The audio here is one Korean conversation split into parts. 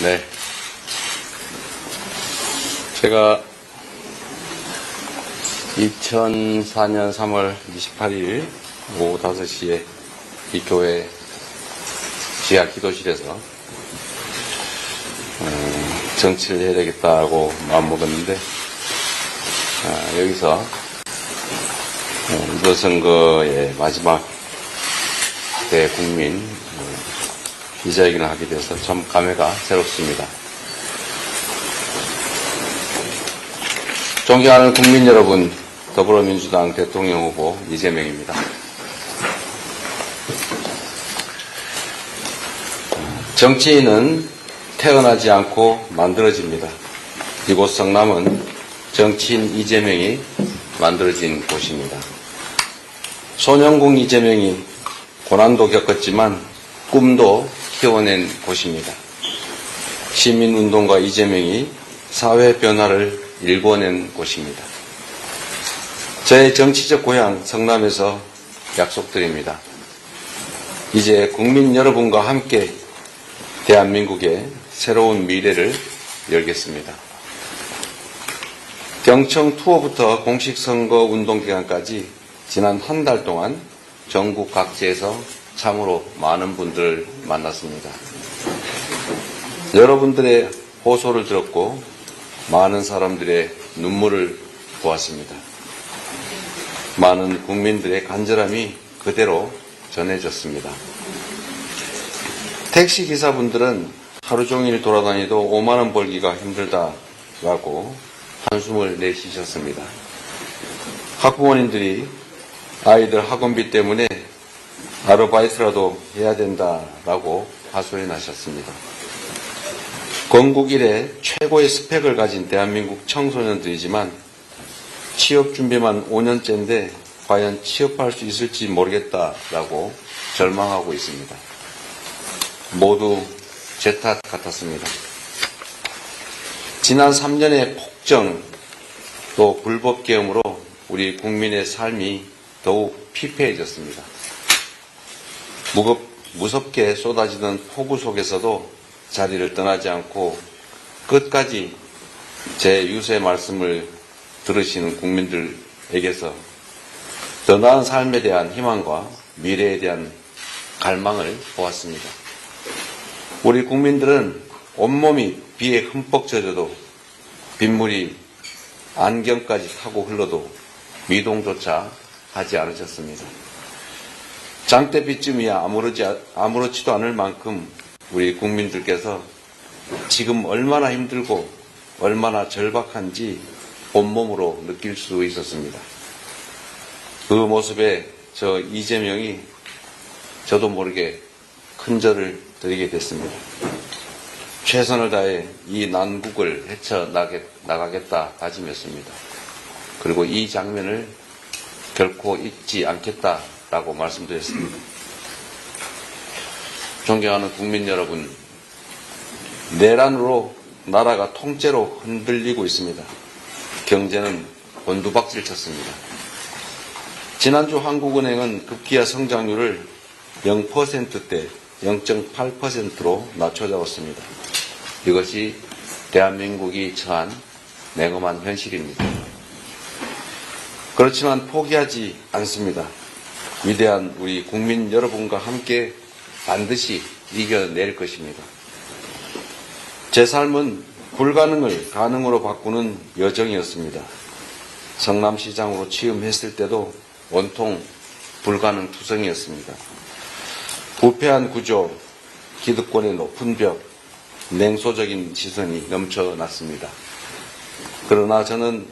네. 제가 2004년 3월 28일 오후 5시에 이 교회 지하 기도실에서 음, 정치를 해야 되겠다고 마음먹었는데 아, 여기서 어, 이번 선거의 마지막 대국민 어, 기자회견을 하게 돼서 참 감회가 새롭습니다. 존경하는 국민 여러분, 더불어민주당 대통령 후보 이재명입니다. 정치인은 태어나지 않고 만들어집니다. 이곳 성남은 정치인 이재명이 만들어진 곳입니다. 소년공 이재명이 고난도 겪었지만 꿈도 키워낸 곳입니다. 시민운동가 이재명이 사회 변화를 일궈낸 곳입니다. 저의 정치적 고향 성남에서 약속드립니다. 이제 국민 여러분과 함께 대한민국의 새로운 미래를 열겠습니다. 경청 투어부터 공식 선거 운동 기간까지 지난 한 달 동안 전국 각지에서 참으로 많은 분들을 만났습니다. 여러분들의 호소를 들었고 많은 사람들의 눈물을 보았습니다. 많은 국민들의 간절함이 그대로 전해졌습니다. 택시 기사분들은 하루 종일 돌아다니도 5만원 벌기가 힘들다라고 한숨을 내쉬셨습니다. 학부모님들이 아이들 학원비 때문에 아르바이트라도 해야 된다라고 하소연 하셨습니다. 건국 이래 최고의 스펙을 가진 대한민국 청소년들이지만 취업 준비만 5년째인데 과연 취업할 수 있을지 모르겠다라고 절망하고 있습니다. 모두 제 탓 같았습니다. 지난 3년의 폭정 또 불법 계엄으로 우리 국민의 삶이 더욱 피폐해졌습니다. 무겁, 무섭게 쏟아지는 폭우 속에서도 자리를 떠나지 않고 끝까지 제 유세 말씀을 들으시는 국민들에게서 더 나은 삶에 대한 희망과 미래에 대한 갈망을 보았습니다. 우리 국민들은 온몸이 비에 흠뻑 젖어도 빗물이 안경까지 타고 흘러도 미동조차 하지 않으셨습니다. 장대비쯤이야 아무렇지, 아무렇지도 않을 만큼 우리 국민들께서 지금 얼마나 힘들고 얼마나 절박한지 온몸으로 느낄 수 있었습니다. 그 모습에 저 이재명이 저도 모르게 큰 절을 드리게 됐습니다. 최선을 다해 이 난국을 헤쳐나가겠다 다짐했습니다. 그리고 이 장면을 결코 잊지 않겠다 라고 말씀드렸습니다. 존경하는 국민 여러분, 내란으로 나라가 통째로 흔들리고 있습니다. 경제는 곤두박질 쳤습니다. 지난주 한국은행은 급기야 성장률을 0%대 0.8%로 낮춰 잡았습니다. 이것이 대한민국이 처한 냉엄한 현실입니다. 그렇지만 포기하지 않습니다. 위대한 우리 국민 여러분과 함께 반드시 이겨낼 것입니다. 제 삶은 불가능을 가능으로 바꾸는 여정이었습니다. 성남시장으로 취임했을 때도 온통 불가능 투성이었습니다. 부패한 구조, 기득권의 높은 벽, 냉소적인 시선이 넘쳐났습니다. 그러나 저는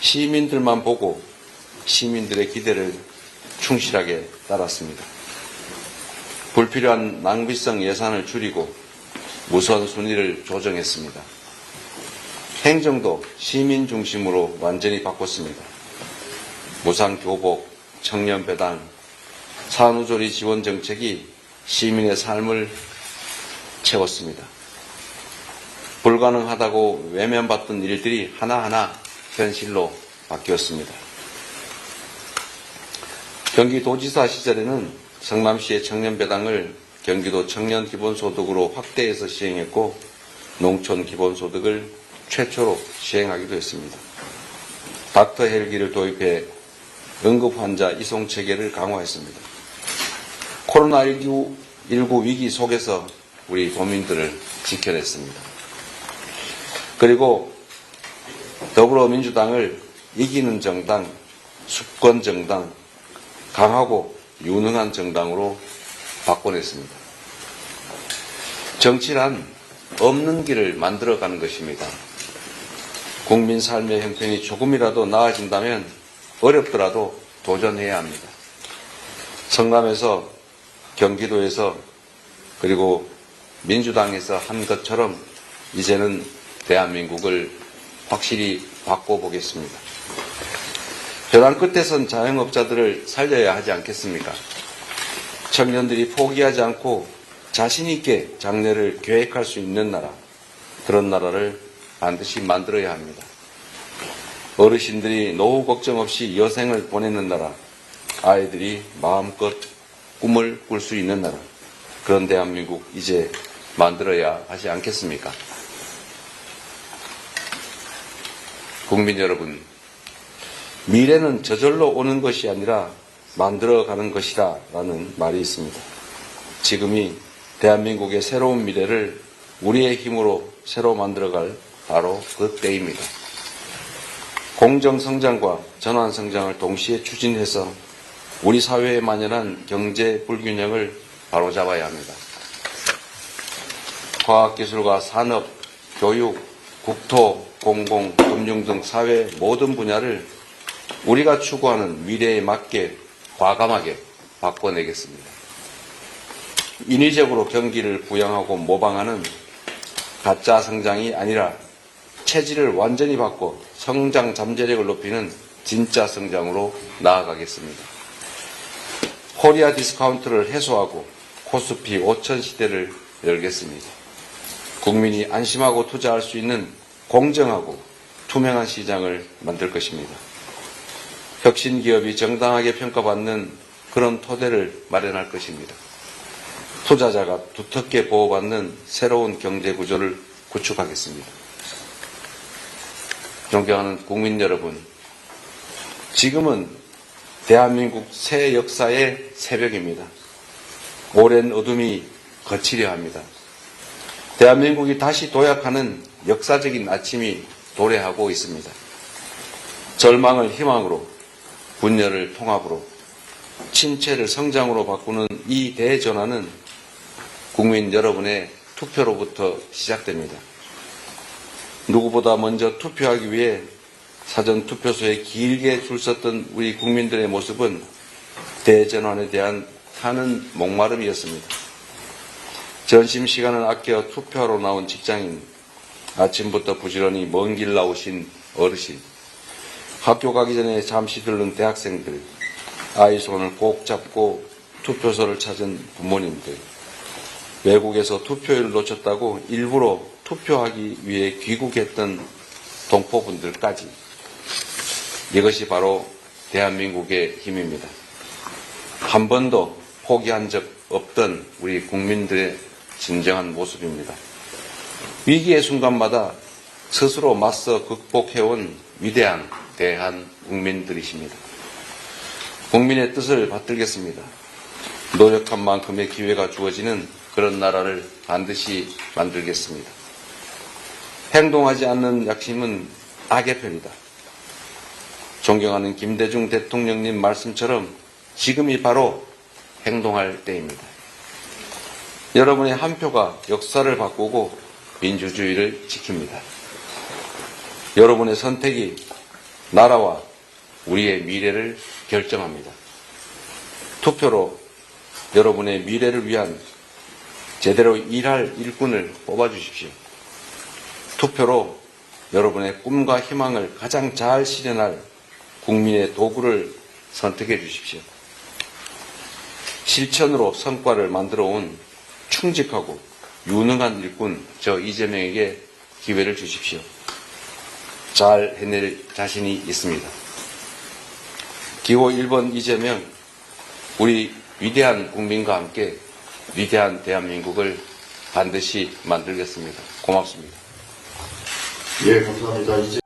시민들만 보고 시민들의 기대를 충실하게 따랐습니다. 불필요한 낭비성 예산을 줄이고 우선순위를 조정했습니다. 행정도 시민 중심으로 완전히 바꿨습니다. 무상 교복, 청년 배당, 산후조리 지원 정책이 시민의 삶을 채웠습니다. 불가능하다고 외면받던 일들이 하나하나 현실로 바뀌었습니다. 경기도지사 시절에는 성남시의 청년배당을 경기도 청년 기본소득으로 확대해서 시행했고 농촌 기본소득을 최초로 시행하기도 했습니다. 닥터 헬기를 도입해 응급 환자 이송 체계를 강화했습니다. 코로나19 위기 속에서 우리 도민들을 지켜냈습니다. 그리고 더불어민주당을 이기는 정당, 수권 정당, 강하고 유능한 정당으로 바꿔냈습니다. 정치란 없는 길을 만들어가는 것입니다. 국민 삶의 형편이 조금이라도 나아진다면 어렵더라도 도전해야 합니다. 성남에서 경기도에서 그리고 민주당에서 한 것처럼 이제는 대한민국을 확실히 바꿔보겠습니다. 벼랑 끝에선 자영업자들을 살려야 하지 않겠습니까? 청년들이 포기하지 않고 자신있게 장래를 계획할 수 있는 나라, 그런 나라를 반드시 만들어야 합니다. 어르신들이 노후 걱정 없이 여생을 보내는 나라, 아이들이 마음껏 꿈을 꿀 수 있는 나라, 그런 대한민국 이제 만들어야 하지 않겠습니까? 국민 여러분, 미래는 저절로 오는 것이 아니라 만들어가는 것이다 라는 말이 있습니다. 지금이 대한민국의 새로운 미래를 우리의 힘으로 새로 만들어갈 바로 그 때입니다. 공정성장과 전환성장을 동시에 추진해서 우리 사회에 만연한 경제 불균형을 바로잡아야 합니다. 과학기술과 산업, 교육, 국토, 공공, 금융 등 사회 모든 분야를 우리가 추구하는 미래에 맞게 과감하게 바꿔내겠습니다. 인위적으로 경기를 부양하고 모방하는 가짜 성장이 아니라 체질을 완전히 바꿔 성장 잠재력을 높이는 진짜 성장으로 나아가겠습니다. 코리아 디스카운트를 해소하고 코스피 5천 시대를 열겠습니다. 국민이 안심하고 투자할 수 있는 공정하고 투명한 시장을 만들 것입니다. 혁신 기업이 정당하게 평가받는 그런 토대를 마련할 것입니다. 투자자가 두텁게 보호받는 새로운 경제 구조를 구축하겠습니다. 존경하는 국민 여러분, 지금은 대한민국 새 역사의 새벽입니다. 오랜 어둠이 거치려 합니다. 대한민국이 다시 도약하는 역사적인 아침이 도래하고 있습니다. 절망을 희망으로, 분열을 통합으로, 침체를 성장으로 바꾸는 이 대전환은 국민 여러분의 투표로부터 시작됩니다. 누구보다 먼저 투표하기 위해 사전 투표소에 길게 줄 섰던 우리 국민들의 모습은 대전환에 대한 타는 목마름이었습니다. 전심 시간을 아껴 투표하러 나온 직장인, 아침부터 부지런히 먼 길 나오신 어르신, 학교 가기 전에 잠시 들른 대학생들, 아이 손을 꼭 잡고 투표소를 찾은 부모님들, 외국에서 투표율을 놓쳤다고 일부러 투표하기 위해 귀국했던 동포분들까지 이것이 바로 대한민국의 힘입니다. 한 번도 포기한 적 없던 우리 국민들의 진정한 모습입니다. 위기의 순간마다 스스로 맞서 극복해온 위대한 대한 국민들이십니다. 국민의 뜻을 받들겠습니다. 노력한 만큼의 기회가 주어지는 그런 나라를 반드시 만들겠습니다. 행동하지 않는 약심은 악의 편이다. 존경하는 김대중 대통령님 말씀처럼 지금이 바로 행동할 때입니다. 여러분의 한 표가 역사를 바꾸고 민주주의를 지킵니다. 여러분의 선택이 나라와 우리의 미래를 결정합니다. 투표로 여러분의 미래를 위한 제대로 일할 일꾼을 뽑아주십시오. 투표로 여러분의 꿈과 희망을 가장 잘 실현할 국민의 도구를 선택해 주십시오. 실천으로 성과를 만들어 온 충직하고 유능한 일꾼 저 이재명에게 기회를 주십시오. 잘 해낼 자신이 있습니다. 기호 1번 이재명, 우리 위대한 국민과 함께 위대한 대한민국을 반드시 만들겠습니다. 고맙습니다. 예, 감사합니다. 이제